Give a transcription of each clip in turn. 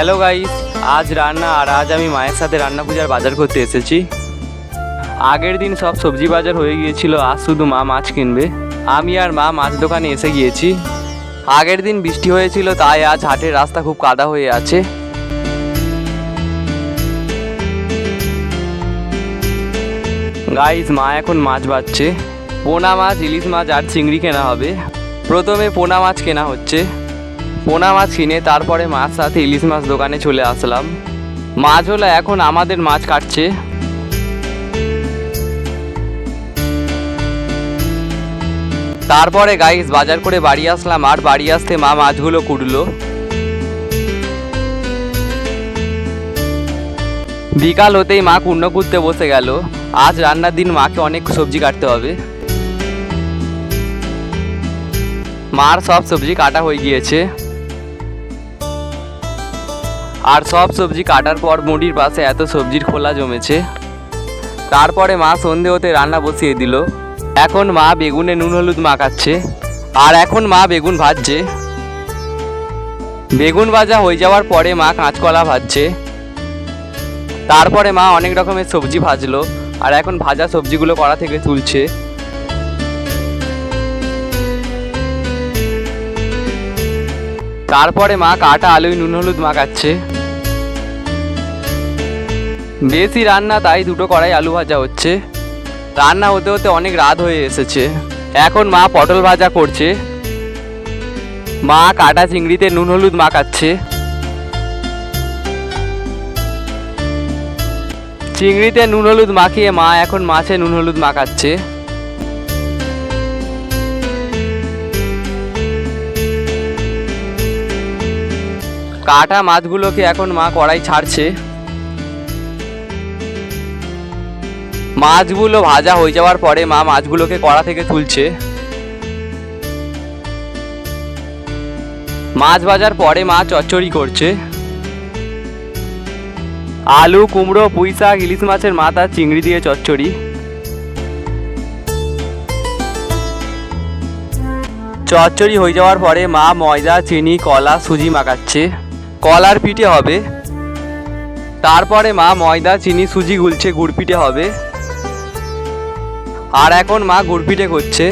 Hello guys আজ রান্না আর আজ আমি মায়ের সাথে রান্না পূজার বাজার করতে এসেছি। আগের দিন সব সবজি বাজার হয়ে গিয়েছিল, আজ শুধু মা মাছ কিনবে। আমি আর মা মাছ দোকানে এসে গিয়েছি। আগের দিন বৃষ্টি হয়েছিল, তাই আজ হাটের রাস্তা খুব কাদা হয়ে আছে। গাইস মা এখন মাছ বাচ্ছে পোনা মাছ, ইলিশ মাছ আর চিংড়ি কেনা হবে। প্রথমে পোনা মাছ কেনা হচ্ছে। পোনা মাছ কিনে তারপরে মাছ সাথে ইলিশ মাছ দোকানে চলে আসলাম। মাছ হলো এখন আমাদের মাছ কাটছে। তারপরে গাইস বাজার করে বাড়ি আসলাম আর বাড়ি আসতে মা মাছগুলো কুটলো। বিকাল হতেই মা কুণ্ড কুটতে বসে গেল। আজ রান্নার দিন মাকে অনেক সবজি কাটতে হবে। মার সব সবজি কাটা হয়ে গিয়েছে। আর সব সবজি কাটার পর মুড়ির পাশে এত সবজির খোলা জমেছে। তারপরে মা সন্ধে হতে রান্না বসিয়ে দিল। এখন মা বেগুনে নুন হলুদ মাখাচ্ছে। আর এখন মা বেগুন ভাজছে। বেগুন ভাজা হয়ে যাওয়ার পরে মা কাঁচকলা ভাজছে। তারপরে মা অনেক রকমের সবজি ভাজলো। আর এখন ভাজা সবজিগুলো কড়া থেকে তুলছে। তারপরে মা কাটা আলুই নুন হলুদ মাখাচ্ছে। বেশি রান্না, তাই দুটো কড়াই আলু ভাজা হচ্ছে। রান্না হতে হতে অনেক রাত হয়ে এসেছে। এখন মা পটল ভাজা করছে। মা কাটা চিংড়িতে নুন, হলুদ মাখাচ্ছে। চিংড়িতে নুন, হলুদ মাখিয়ে মা এখন মাছে নুন, হলুদ মাখাচ্ছে। কাটা মাছগুলোকে এখন মা কড়াই ছাড়ছে। মাছগুলো ভাজা হয়ে যাওয়ার পরে মা মাছগুলোকে কড়া থেকে তুলছে। মাছ ভাজার পরে মা চচ্চড়ি করছে। আলু, কুমড়ো, পুঁই শাক, ইলিশ মাছের মাথা, চিংড়ি দিয়ে চচ্চড়ি। চচ্চড়ি হয়ে যাওয়ার পরে মা ময়দা, চিনি, কলা, সুজি মাখাচ্ছে। কলার পিঠে হবে। তারপরে মা ময়দা, চিনি, সুজি গুলছে, গুড় পিঠে হবে। আর এখন মা গুড় পিঠে করছে।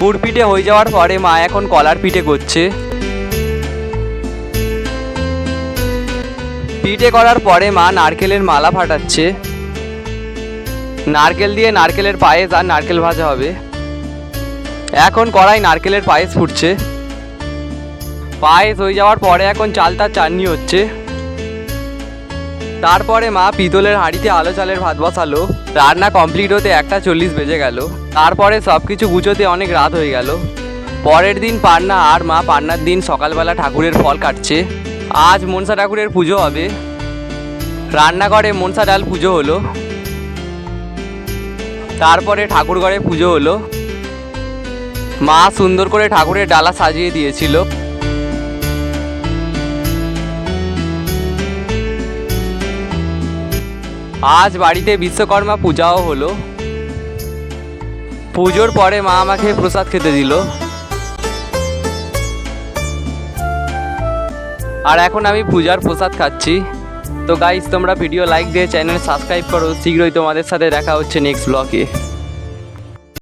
গুড় পিঠে হয়ে যাওয়ার পরে মা এখন কলার পিঠে করছে। পিঠে করার পরে মা নারকেলের মালা ফাটাচ্ছে। নারকেল দিয়ে নারকেলের পায়েস আর নারকেল ভাজা হবে। এখন কড়াই নারকেলের পায়েস ফুটছে। পায়েস হয়ে যাওয়ার পরে এখন চালতার চাটনি হচ্ছে। তারপরে মা পিতলের হাঁড়িতে আলো চালের ভাত বসালো। রান্না কমপ্লিট হতে একটা চল্লিশ বেজে গেল। তারপরে সব কিছু গুছোতে অনেক রাত হয়ে গেল। পরের দিন পান্না আর মা পান্নার দিন সকালবেলা ঠাকুরের ফল কাটছে। আজ মনসা ঠাকুরের পুজো হবে। রান্নাঘরে মনসা ডাল পুজো হলো। তারপরে ঠাকুর ঘরে পুজো হলো। মা সুন্দর করে ঠাকুরের ডালা সাজিয়ে দিয়েছিল। আজ বাড়িতে বিশ্বকর্মা পূজাও হলো। পুজোর পরে মা আমাকে প্রসাদ খেতে দিল। আর এখন আমি পূজার প্রসাদ খাচ্ছি। তো গাইজ তোমরা ভিডিও লাইক দিয়ে চ্যানেল সাবস্ক্রাইব করো। শীঘ্রই তোমাদের সাথে দেখা হচ্ছে নেক্সট ব্লগে